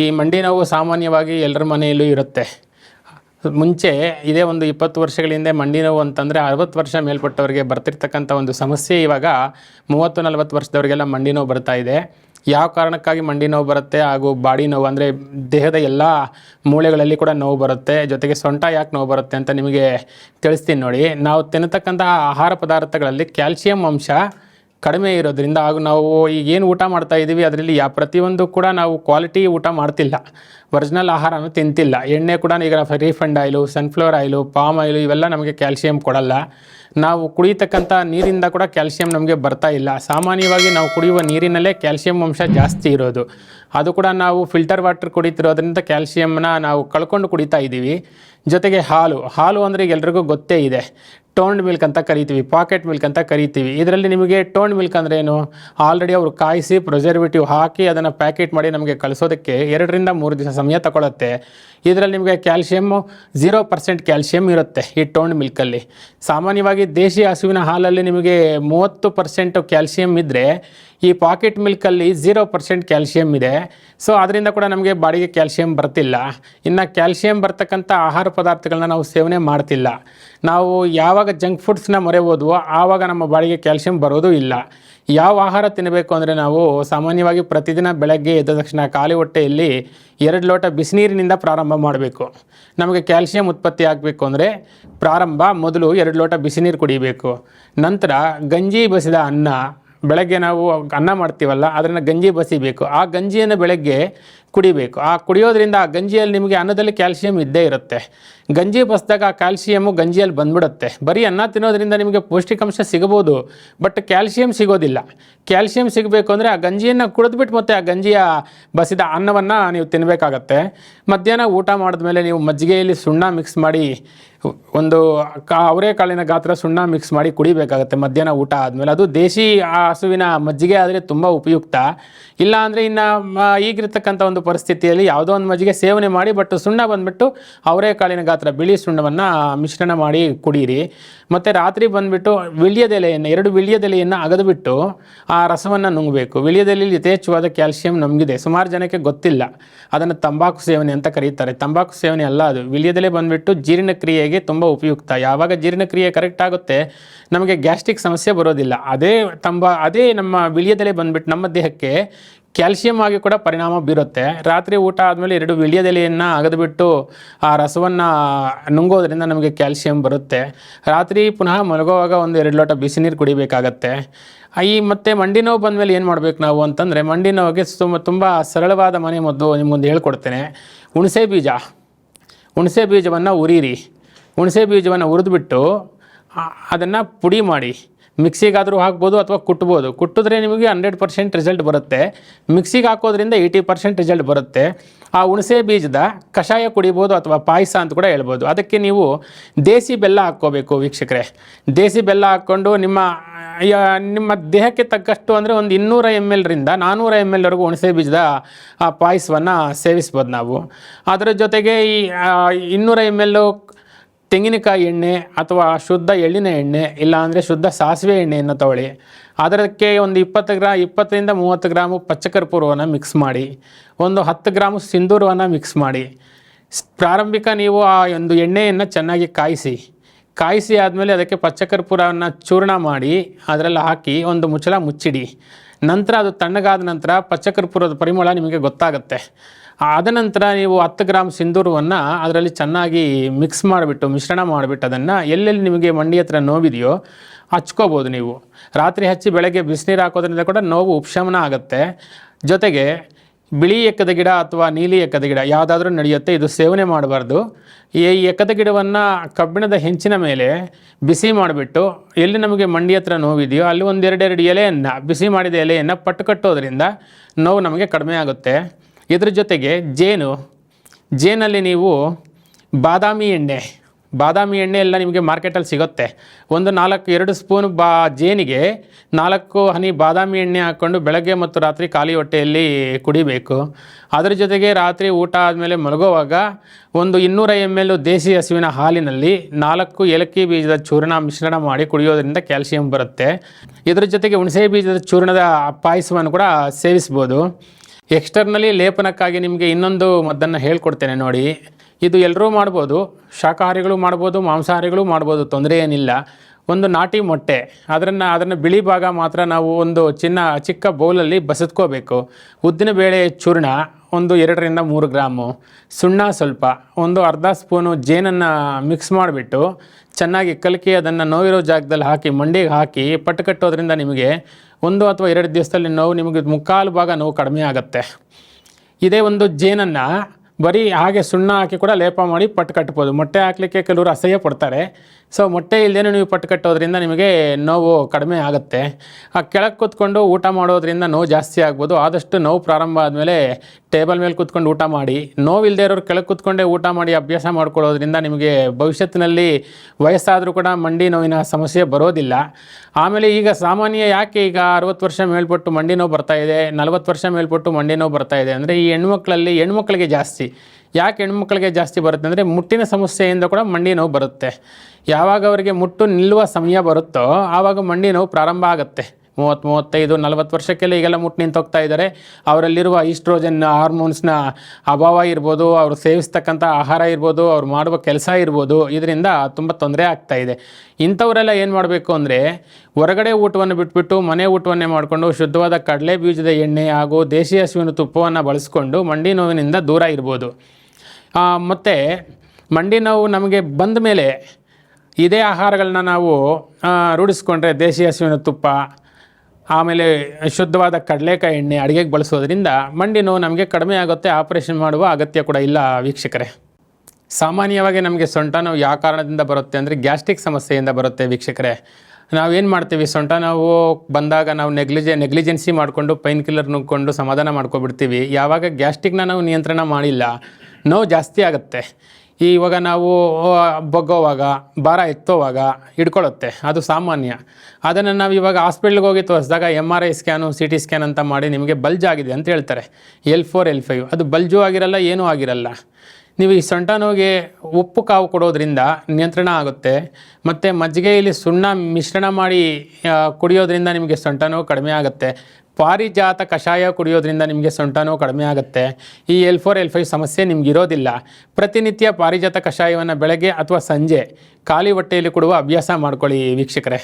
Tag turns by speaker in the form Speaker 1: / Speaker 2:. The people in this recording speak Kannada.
Speaker 1: ಈ ಮಂಡಿ ನೋವು ಸಾಮಾನ್ಯವಾಗಿ ಎಲ್ಲರ ಮನೆಯಲ್ಲೂ ಇರುತ್ತೆ. ಮುಂಚೆ ಇದೇ ಒಂದು ಇಪ್ಪತ್ತು ವರ್ಷಗಳ ಹಿಂದೆ ಮಂಡಿ ನೋವು ಅಂತಂದರೆ ಅರವತ್ತು ವರ್ಷ ಮೇಲ್ಪಟ್ಟವರಿಗೆ ಬರ್ತಿರ್ತಕ್ಕಂಥ ಒಂದು ಸಮಸ್ಯೆ. ಇವಾಗ ಮೂವತ್ತು ನಲವತ್ತು ವರ್ಷದವರಿಗೆಲ್ಲ ಮಂಡಿ ನೋವು ಬರ್ತಾ ಇದೆ. ಯಾವ ಕಾರಣಕ್ಕಾಗಿ ಮಂಡಿ ನೋವು ಬರುತ್ತೆ ಹಾಗೂ ಬಾಡಿ ನೋವು ಅಂದರೆ ದೇಹದ ಎಲ್ಲ ಮೂಳೆಗಳಲ್ಲಿ ಕೂಡ ನೋವು ಬರುತ್ತೆ. ಜೊತೆಗೆ ಸೊಂಟ ಯಾಕೆ ನೋವು ಬರುತ್ತೆ ಅಂತ ನಿಮಗೆ ತಿಳಿಸ್ತೀನಿ ನೋಡಿ. ನಾವು ತಿನ್ನತಕ್ಕಂಥ ಆಹಾರ ಪದಾರ್ಥಗಳಲ್ಲಿ ಕ್ಯಾಲ್ಸಿಯಂ ಅಂಶ ಕಡಿಮೆ ಇರೋದ್ರಿಂದ ಆಗ ನಾವು ಈಗೇನು ಊಟ ಮಾಡ್ತಾ ಇದ್ದೀವಿ, ಅದರಲ್ಲಿ ಯಾವ ಪ್ರತಿಯೊಂದು ಕೂಡ ನಾವು ಕ್ವಾಲಿಟಿ ಊಟ ಮಾಡ್ತಿಲ್ಲ. ಒರಿಜಿನಲ್ ಆಹಾರನೂ ತಿಂತಿಲ್ಲ. ಎಣ್ಣೆ ಕೂಡ ಈಗ refined oil sunflower oil palm oil ಇವೆಲ್ಲ ನಮಗೆ ಕ್ಯಾಲ್ಸಿಯಂ ಕೊಡಲ್ಲ. ನಾವು ಕುಡಿಯತಕ್ಕಂಥ ನೀರಿಂದ ಕೂಡ ಕ್ಯಾಲ್ಸಿಯಂ ನಮಗೆ ಬರ್ತಾ ಇಲ್ಲ. ಸಾಮಾನ್ಯವಾಗಿ ನಾವು ಕುಡಿಯುವ ನೀರಿನಲ್ಲೇ ಕ್ಯಾಲ್ಸಿಯಂ ಅಂಶ ಜಾಸ್ತಿ ಇರೋದು. ಅದು ಕೂಡ ನಾವು ಫಿಲ್ಟರ್ ವಾಟರ್ ಕುಡಿತಿರೋದ್ರಿಂದ ಕ್ಯಾಲ್ಸಿಯಂನ ನಾವು ಕಳ್ಕೊಂಡು ಕುಡಿತಾ ಇದ್ದೀವಿ. ಜೊತೆಗೆ ಹಾಲು. ಹಾಲು ಅಂದರೆ ಎಲ್ರಿಗೂ ಗೊತ್ತೇ ಇದೆ. ಟೋನ್ಡ್ ಮಿಲ್ಕ್ ಅಂತ ಕರಿತೀವಿ. ಪಾಕೆಟ್ ಮಿಲ್ಕ್ ಅಂತ ಕರಿತೀವಿ. ಇದರಲ್ಲಿ ನಿಮಗೆ ಟೋನ್ಡ್ ಮಿಲ್ಕ್ ಅಂದರೆ ಏನು? ಆಲ್ರೆಡಿ ಅವರು ಕಾಯಿಸಿ ಪ್ರಿಸರ್ವೇಟಿವ್ ಹಾಕಿ ಅದನ್ನು ಪ್ಯಾಕೆಟ್ ಮಾಡಿ ನಮಗೆ ಕಳಿಸೋದಕ್ಕೆ ಎರಡರಿಂದ ಮೂರು ದಿವಸ ಸಮಯ ತಗೊಳುತ್ತೆ. ಇದರಲ್ಲಿ ನಿಮಗೆ ಕ್ಯಾಲ್ಸಿಯಮ್ಮು ಝೀರೋ ಪರ್ಸೆಂಟ್ ಕ್ಯಾಲ್ಸಿಯಂ ಇರುತ್ತೆ ಈ ಟೋಂಡ್ ಮಿಲ್ಕಲ್ಲಿ. ಸಾಮಾನ್ಯವಾಗಿ ದೇಶಿ ಹಸುವಿನ ಹಾಲಲ್ಲಿ ನಿಮಗೆ ಮೂವತ್ತು ಪರ್ಸೆಂಟು ಕ್ಯಾಲ್ಸಿಯಂ ಇದ್ದರೆ ಈ ಪಾಕೆಟ್ ಮಿಲ್ಕಲ್ಲಿ ಝೀರೋ ಪರ್ಸೆಂಟ್ ಕ್ಯಾಲ್ಸಿಯಂ ಇದೆ. ಸೊ ಅದರಿಂದ ಕೂಡ ನಮಗೆ ಬಾಡಿಗೆ ಕ್ಯಾಲ್ಸಿಯಂ ಬರ್ತಿಲ್ಲ. ಇನ್ನು ಕ್ಯಾಲ್ಸಿಯಂ ಬರ್ತಕ್ಕಂಥ ಆಹಾರ ಪದಾರ್ಥಗಳನ್ನ ನಾವು ಸೇವನೆ ಮಾಡ್ತಿಲ್ಲ. ನಾವು ಯಾವಾಗ ಜಂಕ್ ಫುಡ್ಸ್ನ ಮೊರೆ ಹೋದ್ವೋ, ಆವಾಗ ನಮ್ಮ ಬಾಡಿಗೆ ಕ್ಯಾಲ್ಸಿಯಂ ಬರೋದು ಇಲ್ಲ. ಯಾವ ಆಹಾರ ತಿನ್ನಬೇಕು ಅಂದರೆ ನಾವು ಸಾಮಾನ್ಯವಾಗಿ ಪ್ರತಿದಿನ ಬೆಳಗ್ಗೆ ಎದ್ದ ತಕ್ಷಣ ಖಾಲಿ ಹೊಟ್ಟೆಯಲ್ಲಿ ಎರಡು ಲೋಟ ಬಿಸಿನೀರಿನಿಂದ ಪ್ರಾರಂಭ ಮಾಡಬೇಕು. ನಮಗೆ ಕ್ಯಾಲ್ಸಿಯಂ ಉತ್ಪತ್ತಿ ಆಗಬೇಕು ಅಂದರೆ ಪ್ರಾರಂಭ ಮೊದಲು ಎರಡು ಲೋಟ ಬಿಸಿನೀರು ಕುಡಿಬೇಕು. ನಂತರ ಗಂಜಿ ಬಸಿದ ಅನ್ನ, ಬೆಳಗ್ಗೆ ನಾವು ಅನ್ನ ಮಾಡ್ತೀವಲ್ಲ, ಅದನ್ನು ಗಂಜಿ ಬಸಿಬೇಕು. ಆ ಗಂಜಿಯನ್ನು ಬೆಳಗ್ಗೆ ಕುಡಿಬೇಕು. ಆ ಕುಡಿಯೋದ್ರಿಂದ ಆ ಗಂಜಿಯಲ್ಲಿ ನಿಮಗೆ ಅನ್ನದಲ್ಲಿ ಕ್ಯಾಲ್ಸಿಯಂ ಇದ್ದೇ ಇರುತ್ತೆ. ಗಂಜಿ ಬಸ್ದಾಗ ಆ ಕ್ಯಾಲ್ಸಿಯಮ್ಮು ಗಂಜಿಯಲ್ಲಿ ಬಂದ್ಬಿಡುತ್ತೆ. ಬರೀ ಅನ್ನ ತಿನ್ನೋದ್ರಿಂದ ನಿಮಗೆ ಪೌಷ್ಟಿಕಾಂಶ ಸಿಗಬಹುದು, ಬಟ್ ಕ್ಯಾಲ್ಸಿಯಂ ಸಿಗೋದಿಲ್ಲ. ಕ್ಯಾಲ್ಸಿಯಂ ಸಿಗಬೇಕು ಅಂದರೆ ಆ ಗಂಜಿಯನ್ನು ಕುಡಿದ್ಬಿಟ್ಟು ಮತ್ತೆ ಆ ಗಂಜಿಯ ಬಸಿದ ಅನ್ನವನ್ನು ನೀವು ತಿನ್ನಬೇಕಾಗತ್ತೆ ಮಧ್ಯಾಹ್ನ ಊಟ ಮಾಡಿದ್ಮೇಲೆ ನೀವು ಮಜ್ಜಿಗೆಯಲ್ಲಿ ಸುಣ್ಣ ಮಿಕ್ಸ್ ಮಾಡಿ, ಒಂದು ಕಾ ಅವರೆಕಾಳಿನ ಗಾತ್ರ ಸುಣ್ಣ ಮಿಕ್ಸ್ ಮಾಡಿ ಕುಡಿಬೇಕಾಗತ್ತೆ ಮಧ್ಯಾಹ್ನ ಊಟ ಆದಮೇಲೆ. ಅದು ದೇಶಿ ಹಸುವಿನ ಮಜ್ಜಿಗೆ ಆದರೆ ತುಂಬ ಉಪಯುಕ್ತ. ಇಲ್ಲ ಅಂದರೆ ಇನ್ನು ಈಗಿರ್ತಕ್ಕಂಥ ಒಂದು ಪರಿಸ್ಥಿತಿಯಲ್ಲಿ ಯಾವುದೋ ಒಂದು ಮಜ್ಜಿಗೆ ಸೇವನೆ ಮಾಡಿ ಬಟ್ ಸುಣ್ಣ ಬಂದುಬಿಟ್ಟು ಅವರೆಕಾಳಿನ ಗಾತ್ರ ಬಿಳಿ ಸುಣ್ಣವನ್ನು ಮಿಶ್ರಣ ಮಾಡಿ ಕುಡಿಯಿರಿ ಮತ್ತು ರಾತ್ರಿ ಬಂದುಬಿಟ್ಟು ವಿಳ್ಯದೆಲೆಯನ್ನು ಎರಡು ವಿಳ್ಯದೆಲೆಯನ್ನು ಅಗದುಬಿಟ್ಟು ಆ ರಸವನ್ನು ನುಂಗಬೇಕು. ವಿಳ್ಯದೆಲೆಯಲ್ಲಿ ಯಥೇಚ್ಛವಾದ ಕ್ಯಾಲ್ಸಿಯಂ ನಮಗಿದೆ. ಸುಮಾರು ಜನಕ್ಕೆ ಗೊತ್ತಿಲ್ಲ. ಅದನ್ನು ತಂಬಾಕು ಸೇವನೆ ಅಂತ ಕರೀತಾರೆ. ತಂಬಾಕು ಸೇವನೆ ಅಲ್ಲ ಅದು. ವಿಳ್ಯದೆಲೆ ಬಂದುಬಿಟ್ಟು ಜೀರ್ಣಕ್ರಿಯೆಗೆ ತುಂಬ ಉಪಯುಕ್ತ. ಯಾವಾಗ ಜೀರ್ಣಕ್ರಿಯೆ ಕರೆಕ್ಟ್ ಆಗುತ್ತೆ, ನಮಗೆ ಗ್ಯಾಸ್ಟ್ರಿಕ್ ಸಮಸ್ಯೆ ಬರೋದಿಲ್ಲ. ಅದೇ ತಂಬಾ, ಅದೇ ನಮ್ಮ ವಿಳ್ಯದೆಲೆ ಬಂದುಬಿಟ್ಟು ನಮ್ಮ ದೇಹಕ್ಕೆ ಕ್ಯಾಲ್ಸಿಯಂ ಆಗಿ ಕೂಡ ಪರಿಣಾಮ ಬೀರುತ್ತೆ. ರಾತ್ರಿ ಊಟ ಆದಮೇಲೆ ಎರಡು ವಿಳ್ಯದೆಲೆಯನ್ನು ಅಗದುಬಿಟ್ಟು ಆ ರಸವನ್ನು ನುಂಗೋದ್ರಿಂದ ನಮಗೆ ಕ್ಯಾಲ್ಸಿಯಂ ಬರುತ್ತೆ. ರಾತ್ರಿ ಪುನಃ ಮಲಗುವಾಗ ಒಂದು ಎರಡು ಲೋಟ ಬಿಸಿ ನೀರು ಕುಡಿಬೇಕಾಗತ್ತೆ. ಈ ಮತ್ತು ಮಂಡಿ ನೋವು ಬಂದಮೇಲೆ ಏನು ಮಾಡಬೇಕು ನಾವು ಅಂತಂದರೆ ಮಂಡಿ ನೋವಿಗೆ ತುಂಬ ತುಂಬ ಸರಳವಾದ ಮನೆ ಮದ್ದು ನಿಮ್ಗೊಂದು ಹೇಳ್ಕೊಡ್ತೇನೆ. ಹುಣಸೆ ಬೀಜ. ಹುಣಸೆ ಬೀಜವನ್ನು ಉರಿರಿ. ಹುಣಸೆ ಬೀಜವನ್ನು ಹುರಿದ್ಬಿಟ್ಟು ಅದನ್ನು ಪುಡಿ ಮಾಡಿ. ಮಿಕ್ಸಿಗಾದರೂ ಹಾಕ್ಬೋದು ಅಥವಾ ಕುಟ್ಬೋದು. ಕುಟ್ಟಿದ್ರೆ ನಿಮಗೆ ಹಂಡ್ರೆಡ್ ಪರ್ಸೆಂಟ್ ರಿಸಲ್ಟ್ ಬರುತ್ತೆ. ಮಿಕ್ಸಿಗೆ ಹಾಕೋದ್ರಿಂದ ಏಯ್ಟಿ ಪರ್ಸೆಂಟ್ ರಿಸಲ್ಟ್ ಬರುತ್ತೆ. ಆ ಹುಣಸೆ ಬೀಜದ ಕಷಾಯ ಕುಡಿಬೋದು ಅಥವಾ ಪಾಯಸ ಅಂತ ಕೂಡ ಹೇಳ್ಬೋದು. ಅದಕ್ಕೆ ನೀವು ದೇಸಿ ಬೆಲ್ಲ ಹಾಕ್ಕೋಬೇಕು ವೀಕ್ಷಕರೇ. ದೇಸಿ ಬೆಲ್ಲ ಹಾಕ್ಕೊಂಡು ನಿಮ್ಮ ನಿಮ್ಮ ದೇಹಕ್ಕೆ ತಕ್ಕಷ್ಟು ಅಂದರೆ ಒಂದು ಇನ್ನೂರ ಎಂ ಎಲ್ರಿಂದ ನಾನ್ನೂರ ಎಂ ಎಲ್ವರೆಗೂ ಹುಣಸೆ ಬೀಜದ, ಆ ಪಾಯಸವನ್ನು ಸೇವಿಸ್ಬೋದು ನಾವು. ಅದರ ಜೊತೆಗೆ ಈ ಇನ್ನೂರ ಎಂ ಎಲ್ಲು ತೆಂಗಿನಕಾಯಿ ಎಣ್ಣೆ ಅಥವಾ ಶುದ್ಧ ಎಳ್ಳಿನ ಎಣ್ಣೆ, ಇಲ್ಲಾಂದರೆ ಶುದ್ಧ ಸಾಸಿವೆ ಎಣ್ಣೆಯನ್ನು ತಗೊಳ್ಳಿ. ಅದಕ್ಕೆ ಒಂದು ಇಪ್ಪತ್ತು ಗ್ರಾ, ಇಪ್ಪತ್ತರಿಂದ ಮೂವತ್ತು ಗ್ರಾಮು ಪಚ್ಚಕರ್ಪೂರವನ್ನು ಮಿಕ್ಸ್ ಮಾಡಿ. ಒಂದು ಹತ್ತು ಗ್ರಾಮು ಸಿಂಧೂರವನ್ನು ಮಿಕ್ಸ್ ಮಾಡಿ. ಪ್ರಾರಂಭಿಕ ನೀವು ಆ ಒಂದು ಎಣ್ಣೆಯನ್ನು ಚೆನ್ನಾಗಿ ಕಾಯಿಸಿ. ಕಾಯಿಸಿ ಆದಮೇಲೆ ಅದಕ್ಕೆ ಪಚ್ಚಕರ್ಪೂರವನ್ನು ಚೂರ್ಣ ಮಾಡಿ, ಅದರಲ್ಲಿ ಹಾಕಿ ಒಂದು ಮುಚ್ಚಳ ಮುಚ್ಚಿಡಿ. ನಂತರ ಅದು ತಣ್ಣಗಾದ ನಂತರ ಪಚ್ಚಕರ್ಪೂರದ ಪರಿಮಳ ನಿಮಗೆ ಗೊತ್ತಾಗುತ್ತೆ. ಆದ ನಂತರ ನೀವು ಹತ್ತು ಗ್ರಾಮ್ ಸಿಂಧೂರವನ್ನು ಅದರಲ್ಲಿ ಚೆನ್ನಾಗಿ ಮಿಕ್ಸ್ ಮಾಡಿಬಿಟ್ಟು, ಮಿಶ್ರಣ ಮಾಡಿಬಿಟ್ಟು ಅದನ್ನು ಎಲ್ಲೆಲ್ಲಿ ನಿಮಗೆ ಮಂಡಿ ಹತ್ರ ನೋವಿದೆಯೋ ಹಚ್ಕೋಬೋದು ನೀವು. ರಾತ್ರಿ ಹಚ್ಚಿ ಬೆಳಗ್ಗೆ ಬಿಸಿನೀರು ಹಾಕೋದ್ರಿಂದ ಕೂಡ ನೋವು ಉಪಶಮನ ಆಗುತ್ತೆ. ಜೊತೆಗೆ ಬಿಳಿ ಎಕ್ಕದ ಗಿಡ ಅಥವಾ ನೀಲಿ ಎಕ್ಕದ ಗಿಡ ಯಾವುದಾದ್ರೂ ನಡೆಯುತ್ತೆ, ಇದು ಸೇವನೆ ಮಾಡಬಾರ್ದು. ಈ ಎಕ್ಕದ ಗಿಡವನ್ನು ಕಬ್ಬಿಣದ ಹೆಂಚಿನ ಮೇಲೆ ಬಿಸಿ ಮಾಡಿಬಿಟ್ಟು ಎಲ್ಲಿ ನಮಗೆ ಮಂಡಿ ಹತ್ರ ನೋವಿದೆಯೋ ಅಲ್ಲಿ ಒಂದೆರಡೆರಡು ಎಲೆಯನ್ನು, ಬಿಸಿ ಮಾಡಿದ ಎಲೆಯನ್ನು ಪಟ್ಟು ಕಟ್ಟೋದ್ರಿಂದ ನೋವು ನಮಗೆ ಕಡಿಮೆ ಆಗುತ್ತೆ. ಇದ್ರ ಜೊತೆಗೆ ಜೇನು, ಜೇನಲ್ಲಿ ನೀವು ಬಾದಾಮಿ ಎಣ್ಣೆ ಬಾದಾಮಿ ಎಣ್ಣೆ ಎಲ್ಲ ನಿಮಗೆ ಮಾರ್ಕೆಟಲ್ಲಿ ಸಿಗುತ್ತೆ. ಒಂದು ನಾಲ್ಕು, ಎರಡು ಸ್ಪೂನ್ ಬಾ ಜೇನಿಗೆ ನಾಲ್ಕು ಹನಿ ಬಾದಾಮಿ ಎಣ್ಣೆ ಹಾಕ್ಕೊಂಡು ಬೆಳಗ್ಗೆ ಮತ್ತು ರಾತ್ರಿ ಖಾಲಿ ಹೊಟ್ಟೆಯಲ್ಲಿ ಕುಡಿಬೇಕು. ಅದರ ಜೊತೆಗೆ ರಾತ್ರಿ ಊಟ ಆದಮೇಲೆ ಮಲಗುವಾಗ ಒಂದು ಇನ್ನೂರ ಎಂ ಎಲ್ ದೇಸಿ ಹಸುವಿನ ಹಾಲಿನಲ್ಲಿ ನಾಲ್ಕು ಏಲಕ್ಕಿ ಬೀಜದ ಚೂರ್ಣ ಮಿಶ್ರಣ ಮಾಡಿ ಕುಡಿಯೋದ್ರಿಂದ ಕ್ಯಾಲ್ಸಿಯಂ ಬರುತ್ತೆ. ಇದರ ಜೊತೆಗೆ ಹುಣಸೆ ಬೀಜದ ಚೂರ್ಣದ ಪಾಯಸವನ್ನು ಕೂಡ ಸೇವಿಸ್ಬೋದು. ಎಕ್ಸ್ಟರ್ನಲಿ ಲೇಪನಕ್ಕಾಗಿ ನಿಮಗೆ ಇನ್ನೊಂದು ಮದ್ದನ್ನು ಹೇಳ್ಕೊಡ್ತೇನೆ ನೋಡಿ. ಇದು ಎಲ್ಲರೂ ಮಾಡ್ಬೋದು ಶಾಖಾಹಾರಿಗಳು ಮಾಡ್ಬೋದು, ಮಾಂಸಾಹಾರಿಗಳು ಮಾಡ್ಬೋದು, ತೊಂದರೆ ಏನಿಲ್ಲ. ಒಂದು ನಾಟಿ ಮೊಟ್ಟೆ, ಅದನ್ನು ಅದನ್ನು ಬಿಳಿ ಭಾಗ ಮಾತ್ರ ನಾವು ಒಂದು ಚಿನ್ನ, ಚಿಕ್ಕ ಬೌಲಲ್ಲಿ ಬಸಿದ್ಕೋಬೇಕು ಉದ್ದಿನ ಬೇಳೆ, ಚೂರ್ಣ ಒಂದು ಎರಡರಿಂದ ಮೂರು ಗ್ರಾಮು, ಸುಣ್ಣ ಸ್ವಲ್ಪ, ಒಂದು ಅರ್ಧ ಸ್ಪೂನು ಜೇನನ್ನು ಮಿಕ್ಸ್ ಮಾಡಿಬಿಟ್ಟು ಚೆನ್ನಾಗಿ ಕಲಕಿ ಅದನ್ನು ನೋವಿರೋ ಜಾಗದಲ್ಲಿ ಹಾಕಿ, ಮಂಡಿಗೆ ಹಾಕಿ, ಪಟ್ಟು ಕಟ್ಟೋದ್ರಿಂದ ನಿಮಗೆ ಒಂದು ಅಥವಾ ಎರಡು ದಿವಸದಲ್ಲಿ ನೋವು ನಿಮಗೆ ಮುಕ್ಕಾಲು ಭಾಗ ನೋವು ಕಡಿಮೆ ಆಗುತ್ತೆ. ಇದೇ ಒಂದು ಜೇನನ್ನು ಬರೀ ಹಾಗೆ ಸುಣ್ಣ ಹಾಕಿ ಕೂಡ ಲೇಪ ಮಾಡಿ ಪಟ್ಟು ಕಟ್ಬೋದು. ಮೊಟ್ಟೆ ಹಾಕಲಿಕ್ಕೆ ಕೆಲವರು ಅಸಹ್ಯ ಪಡ್ತಾರೆ. ಸೊ ಮೊಟ್ಟೆ ಇಲ್ಲದೇ ನೀವು ಪಟ್ಟು ಕಟ್ಟೋದ್ರಿಂದ ನಿಮಗೆ ನೋವು ಕಡಿಮೆ ಆಗುತ್ತೆ. ಆ, ಕೆಳಗೆ ಕೂತ್ಕೊಂಡು ಊಟ ಮಾಡೋದ್ರಿಂದ ನೋವು ಜಾಸ್ತಿ ಆಗ್ಬೋದು. ಆದಷ್ಟು ನೋವು ಪ್ರಾರಂಭ ಆದಮೇಲೆ ಟೇಬಲ್ ಮೇಲೆ ಕೂತ್ಕೊಂಡು ಊಟ ಮಾಡಿ. ನೋವಿಲ್ಲದೆ ಇರೋರು ಕೆಳಗೆ ಕೂತ್ಕೊಂಡೇ ಊಟ ಮಾಡಿ, ಅಭ್ಯಾಸ ಮಾಡ್ಕೊಳ್ಳೋದ್ರಿಂದ ನಿಮಗೆ ಭವಿಷ್ಯತ್ತಿನಲ್ಲಿ ವಯಸ್ಸಾದರೂ ಕೂಡ ಮಂಡಿ ನೋವಿನ ಸಮಸ್ಯೆ ಬರೋದಿಲ್ಲ. ಆಮೇಲೆ ಈಗ ಸಾಮಾನ್ಯ ಯಾಕೆ ಈಗ ಅರವತ್ತು ವರ್ಷ ಮೇಲ್ಪಟ್ಟು ಮಂಡಿ ನೋವು ಬರ್ತಾ ಇದೆ? ನಲವತ್ತು ವರ್ಷ ಮೇಲ್ಪಟ್ಟು ಮಂಡಿ ನೋವು ಬರ್ತಾ ಇದೆ ಅಂದರೆ ಈ ಹೆಣ್ಮಕ್ಳಲ್ಲಿ ಹೆಣ್ಮಕ್ಳಿಗೆ ಜಾಸ್ತಿ. ಯಾಕೆ ಹೆಣ್ಮಕ್ಳಿಗೆ ಜಾಸ್ತಿ ಬರುತ್ತೆ ಅಂದರೆ ಮುಟ್ಟಿನ ಸಮಸ್ಯೆಯಿಂದ ಕೂಡ ಮಂಡಿ ನೋವು ಬರುತ್ತೆ. ಯಾವಾಗ ಅವರಿಗೆ ಮುಟ್ಟು ನಿಲ್ಲುವ ಸಮಯ ಬರುತ್ತೋ ಆವಾಗ ಮಂಡಿ ನೋವು ಪ್ರಾರಂಭ ಆಗುತ್ತೆ. ಮೂವತ್ತು ಮೂವತ್ತೈದು, ನಲವತ್ತು ವರ್ಷಕ್ಕೆಲ್ಲ ಈಗೆಲ್ಲ ಮುಟ್ಟು ನಿಂತೋಗ್ತಾ ಇದ್ದಾರೆ. ಅವರಲ್ಲಿರುವ ಈಸ್ಟ್ರೋಜನ್ ಹಾರ್ಮೋನ್ಸ್ನ ಅಭಾವ ಇರ್ಬೋದು, ಅವರು ಸೇವಿಸ್ತಕ್ಕಂಥ ಆಹಾರ ಇರ್ಬೋದು, ಅವ್ರು ಮಾಡುವ ಕೆಲಸ ಇರ್ಬೋದು, ಇದರಿಂದ ತುಂಬ ತೊಂದರೆ ಆಗ್ತಾ ಇದೆ. ಇಂಥವರೆಲ್ಲ ಏನು ಮಾಡಬೇಕು ಅಂದರೆ, ಹೊರಗಡೆ ಊಟವನ್ನು ಬಿಟ್ಬಿಟ್ಟು ಮನೆ ಊಟವನ್ನೇ ಮಾಡಿಕೊಂಡು ಶುದ್ಧವಾದ ಕಡಲೆ ಬೀಜದ ಎಣ್ಣೆ ಹಾಗೂ ದೇಶಿ ಹಸುವಿನ ತುಪ್ಪವನ್ನು ಬಳಸ್ಕೊಂಡು ಮಂಡಿ ನೋವಿನಿಂದ ದೂರ ಇರ್ಬೋದು. ಮತ್ತು ಮಂಡಿ ನೋವು ನಮಗೆ ಬಂದ ಮೇಲೆ ಇದೇ ಆಹಾರಗಳನ್ನ ನಾವು ರೂಢಿಸ್ಕೊಂಡ್ರೆ ದೇಶಿ ಹಸುವಿನ ತುಪ್ಪ, ಆಮೇಲೆ ಶುದ್ಧವಾದ ಕಡಲೆಕಾಯಿ ಎಣ್ಣೆ ಅಡುಗೆಗೆ ಬಳಸೋದ್ರಿಂದ ಮಂಡಿ ನೋವು ನಮಗೆ ಕಡಿಮೆ ಆಗುತ್ತೆ, ಆಪರೇಷನ್ ಮಾಡುವ ಅಗತ್ಯ ಕೂಡ ಇಲ್ಲ ವೀಕ್ಷಕರೇ. ಸಾಮಾನ್ಯವಾಗಿ ನಮಗೆ ಸೊಂಟ ನೋವು ಯಾವ ಕಾರಣದಿಂದ ಬರುತ್ತೆ ಅಂದರೆ ಗ್ಯಾಸ್ಟ್ರಿಕ್ ಸಮಸ್ಯೆಯಿಂದ ಬರುತ್ತೆ ವೀಕ್ಷಕರೇ. ನಾವೇನು ಮಾಡ್ತೀವಿ, ಸೊಂಟ ನೋವು ಬಂದಾಗ ನಾವು ನೆಗ್ಲಿಜೆ, ನೆಗ್ಲಿಜೆನ್ಸಿ ಮಾಡಿಕೊಂಡು ಪೈನ್ ಕಿಲ್ಲರ್ ನುಗ್ಕೊಂಡು ಸಮಾಧಾನ ಮಾಡ್ಕೊಬಿಡ್ತೀವಿ. ಯಾವಾಗ ಗ್ಯಾಸ್ಟ್ರಿಕ್ನ ನಾವು ನಿಯಂತ್ರಣ ಮಾಡಿಲ್ಲ, ನೋವು ಜಾಸ್ತಿ ಆಗುತ್ತೆ. ಇವಾಗ ನಾವು ಬಗ್ಗೋವಾಗ, ಭಾರ ಎತ್ತೋವಾಗ ಹಿಡ್ಕೊಳ್ಳುತ್ತೆ. ಅದು ಸಾಮಾನ್ಯ. ಅದನ್ನು ನಾವು ಇವಾಗ ಹಾಸ್ಪಿಟ್ಲಿಗೆ ಹೋಗಿ ತೋರಿಸಿದಾಗ M R I scan C T scan ಅಂತ ಮಾಡಿ ನಿಮಗೆ ಬಲ್ಜ್ ಆಗಿದೆ ಅಂತ ಹೇಳ್ತಾರೆ. ಎಲ್ ಫೋರ್ ಎಲ್ ಫೈವ್ ಅದು ಬಲ್ಜು ಆಗಿರಲ್ಲ, ಏನೂ ಆಗಿರಲ್ಲ. ನೀವು ಈ ಸೊಂಟ ನೋವಿಗೆ ಉಪ್ಪು ಕಾವು ಕೊಡೋದ್ರಿಂದ ನಿಯಂತ್ರಣ ಆಗುತ್ತೆ, ಮತ್ತು ಮಜ್ಜಿಗೆಯಲ್ಲಿ ಸುಣ್ಣ ಮಿಶ್ರಣ ಮಾಡಿ ಕುಡಿಯೋದ್ರಿಂದ ನಿಮಗೆ ಸೊಂಟ ನೋವು ಕಡಿಮೆ ಆಗುತ್ತೆ. ಪಾರಿಜಾತ ಕಷಾಯ ಕುಡಿಯೋದ್ರಿಂದ ನಿಮಗೆ ಸೊಂಟ ನೋವು ಕಡಿಮೆ ಆಗುತ್ತೆ. ಈ ಎಲ್ ಫೋರ್ ಎಲ್ ಫೈವ್ ಸಮಸ್ಯೆ ನಿಮ್ಗೆ ಇರೋದಿಲ್ಲ ಪ್ರತಿನಿತ್ಯ ಪಾರಿಜಾತ ಕಷಾಯವನ್ನು ಬೆಳಗ್ಗೆ ಅಥವಾ ಸಂಜೆ ಖಾಲಿ ಹೊಟ್ಟೆಯಲ್ಲಿ ಕೊಡುವ ಅಭ್ಯಾಸ ಮಾಡ್ಕೊಳ್ಳಿ ವೀಕ್ಷಕರೇ.